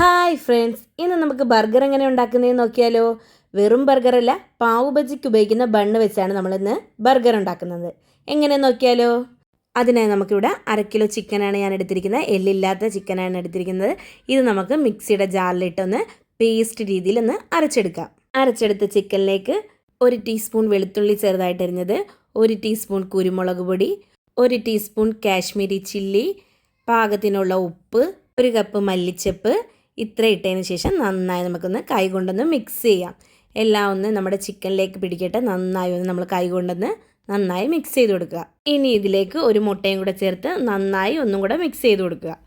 Hi friends ഇന്ന് നമുക്ക് burger എങ്ങനെ ഉണ്ടാക്കുന്നതെന്ന് നോക്കിയാലോ? വെറും ബർഗറല്ല പാവ് ബജിക്ക് ഉപയോഗിക്കുന്ന ബണ്ണ് വെച്ചാണ് നമ്മളിന്ന് ബർഗർ ഉണ്ടാക്കുന്നത്. എങ്ങനെ നോക്കിയാലോ? അതിനായി നമുക്കിവിടെ അര കിലോ ചിക്കനാണ് ഞാൻ എടുത്തിരിക്കുന്നത്. എല്ലില്ലാത്ത ചിക്കനാണ് എടുത്തിരിക്കുന്നത്. ഇത് നമുക്ക് മിക്സിയുടെ ജാറിലിട്ടൊന്ന് പേസ്റ്റ് രീതിയിൽ ഒന്ന് അരച്ചെടുക്കാം. അരച്ചെടുത്ത ചിക്കനിലേക്ക് ഒരു ടീസ്പൂൺ വെളുത്തുള്ളി ചെറുതായിട്ട് അരിഞ്ഞത് ഒരു ടീസ്പൂൺ കുരുമുളക് പൊടി ഒരു ടീസ്പൂൺ കാശ്മീരി ചില്ലി പാകത്തിനുള്ള ഉപ്പ് ഒരു കപ്പ് മല്ലിച്ചപ്പ് ഇത്ര ഇട്ടതിന് ശേഷം നന്നായി നമുക്കൊന്ന് കൈ കൊണ്ടൊന്ന് മിക്സ് ചെയ്യാം. എല്ലാം ഒന്ന് നമ്മുടെ ചിക്കനിലേക്ക് പിടിക്കട്ടെ. നന്നായി ഒന്ന് നമ്മൾ കൈ കൊണ്ടൊന്ന് നന്നായി മിക്സ് ചെയ്ത് കൊടുക്കുക. ഇനി ഇതിലേക്ക് ഒരു മുട്ടയും കൂടെ ചേർത്ത് നന്നായി ഒന്നും കൂടെ മിക്സ് ചെയ്ത് കൊടുക്കുക.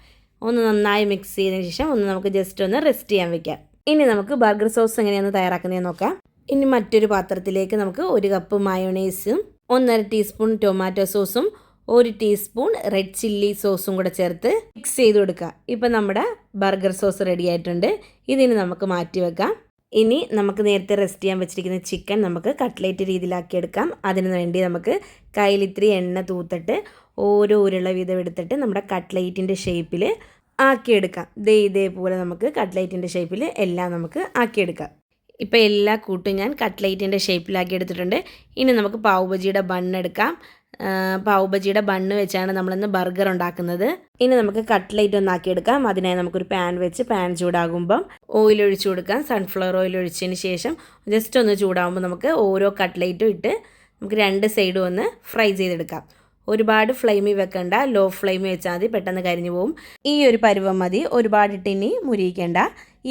ഒന്ന് നന്നായി മിക്സ് ചെയ്തതിന് ശേഷം ഒന്ന് നമുക്ക് ജസ്റ്റ് ഒന്ന് റെസ്റ്റ് ചെയ്യാൻ വെക്കാം. ഇനി നമുക്ക് ബർഗർ സോസ് എങ്ങനെയാണ് തയ്യാറാക്കുന്നതെന്ന് നോക്കാം. ഇനി മറ്റൊരു പാത്രത്തിലേക്ക് നമുക്ക് ഒരു കപ്പ് മയോണൈസും ഒന്നര ടീസ്പൂൺ ടൊമാറ്റോ സോസും ഒരു ടീസ്പൂൺ റെഡ് ചില്ലി സോസും കൂടെ ചേർത്ത് മിക്സ് ചെയ്ത് കൊടുക്കുക. ഇപ്പം നമ്മുടെ ബർഗർ സോസ് റെഡി ആയിട്ടുണ്ട്. ഇതിന് നമുക്ക് മാറ്റി വെക്കാം. ഇനി നമുക്ക് നേരത്തെ റെസ്റ്റ് ചെയ്യാൻ വെച്ചിരിക്കുന്ന ചിക്കൻ നമുക്ക് കട്ട്ലേറ്റ് രീതിയിലാക്കി എടുക്കാം. അതിന് വേണ്ടി നമുക്ക് കയ്യിൽ ഇത്തിരി എണ്ണ തൂത്തിട്ട് ഓരോ ഉരുള വീതം എടുത്തിട്ട് നമ്മുടെ കട്ട്ലേറ്റിന്റെ ഷേപ്പിൽ ആക്കിയെടുക്കാം ദേ ഇതേപോലെ നമുക്ക് കട്ട്ലേറ്റിന്റെ ഷേപ്പിൽ എല്ലാം നമുക്ക് ആക്കിയെടുക്കാം ഇപ്പോൾ എല്ലാ കൂട്ടും ഞാൻ കട്ട്ലേറ്റിന്റെ ഷേപ്പിലാക്കി എടുത്തിട്ടുണ്ട്. ഇനി നമുക്ക് പാവ് ബജിയുടെ ബണ്ണെടുക്കാം പാവ് ബജിയുടെ ബണ്ണ് വെച്ചാണ് നമ്മളിന്ന് ബർഗർ ഉണ്ടാക്കുന്നത്. ഇനി നമുക്ക് കട്ട്ലേറ്റ് ഒന്ന് ആക്കിയെടുക്കാം അതിനായി നമുക്കൊരു പാൻ വെച്ച് പാൻ ചൂടാകുമ്പം ഓയിൽ ഒഴിച്ചു കൊടുക്കാം. സൺഫ്ലവർ ഓയിൽ ഒഴിച്ചതിന് ശേഷം ജസ്റ്റ് ഒന്ന് ചൂടാകുമ്പോൾ നമുക്ക് ഓരോ കട്ട്ലേറ്റും ഇട്ട് നമുക്ക് രണ്ട് സൈഡും ഒന്ന് ഫ്രൈ ചെയ്തെടുക്കാം. ഒരുപാട് ഫ്ലെയിമിൽ വെക്കണ്ട. ലോ ഫ്ലെയിമിൽ വെച്ചാൽ മതി. പെട്ടെന്ന് കരിഞ്ഞു പോകും ഈ ഒരു പരുവം മതി. ഒരുപാട് ഇട്ടിനി മുരിയിക്കേണ്ട.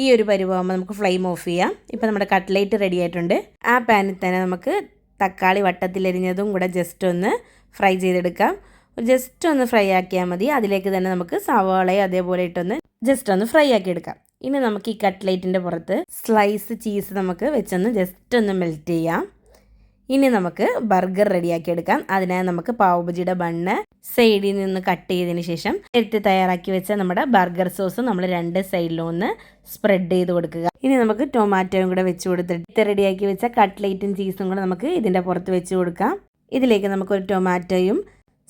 ഈ ഒരു പരുവാകുമ്പോൾ നമുക്ക് ഫ്ലെയിം ഓഫ് ചെയ്യാം. ഇപ്പോൾ നമ്മുടെ കട്ട്ലേറ്റ് റെഡി ആയിട്ടുണ്ട്. ആ പാനിൽ തന്നെ നമുക്ക് തക്കാളി വട്ടത്തിലരിഞ്ഞതും കൂടെ ജസ്റ്റ് ഒന്ന് ഫ്രൈ ചെയ്തെടുക്കാം. ജസ്റ്റ് ഒന്ന് ഫ്രൈ ആക്കിയാൽ മതി. അതിലേക്ക് തന്നെ നമുക്ക് സവാളയും അതേപോലെ ഇട്ടൊന്ന് ജസ്റ്റ് ഒന്ന് ഫ്രൈ ആക്കി എടുക്കാം. ഇനി നമുക്ക് ഈ കട്ട്ലേറ്റിന്റെ പുറത്ത് സ്ലൈസ് ചീസ് നമുക്ക് വെച്ചൊന്ന് ജസ്റ്റ് ഒന്ന് മെൽറ്റ് ചെയ്യാം. ഇനി നമുക്ക് ബർഗർ റെഡിയാക്കി എടുക്കാം. അതിനായി നമുക്ക് പാവുബജിയുടെ ബണ്ണ് സൈഡിൽ നിന്ന് കട്ട് ചെയ്തതിന് ശേഷം നേരത്തെ തയ്യാറാക്കി വെച്ച നമ്മുടെ ബർഗർ സോസ് നമ്മൾ രണ്ട് സൈഡിലും ഒന്ന് സ്പ്രെഡ് ചെയ്ത് കൊടുക്കുക. ഇനി നമുക്ക് ടൊമാറ്റോയും കൂടെ വെച്ച് കൊടുത്തിട്ട് റെഡിയാക്കി വെച്ച കട്ട്ലേറ്റും ചീസും കൂടെ നമുക്ക് ഇതിന്റെ പുറത്ത് വെച്ച് കൊടുക്കാം. ഇതിലേക്ക് നമുക്കൊരു ടൊമാറ്റോയും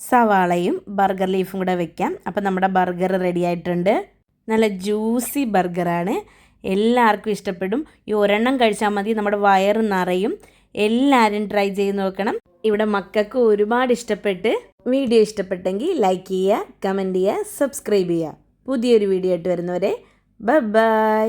സവാളയും ബർഗർ ലീഫും കൂടെ വെക്കാം. അപ്പോൾ നമ്മുടെ ബർഗർ റെഡി ആയിട്ടുണ്ട്. നല്ല ജ്യൂസി ബർഗറാണ് എല്ലാവർക്കും ഇഷ്ടപ്പെടും. ഈ ഒരെണ്ണം കഴിച്ചാൽ മതി. നമ്മുടെ വയറ് നിറയും. എല്ലാവരും ട്രൈ ചെയ്ത് നോക്കണം. ഇവിടെ മക്കൾക്ക് ഒരുപാട് ഇഷ്ടപ്പെട്ട് വീഡിയോ ഇഷ്ടപ്പെട്ടെങ്കിൽ ലൈക്ക് ചെയ്യുക കമന്റ് ചെയ്യുക സബ്സ്ക്രൈബ് ചെയ്യുക. പുതിയൊരു വീഡിയോ ആയിട്ട് വരുന്നവരെ ബൈ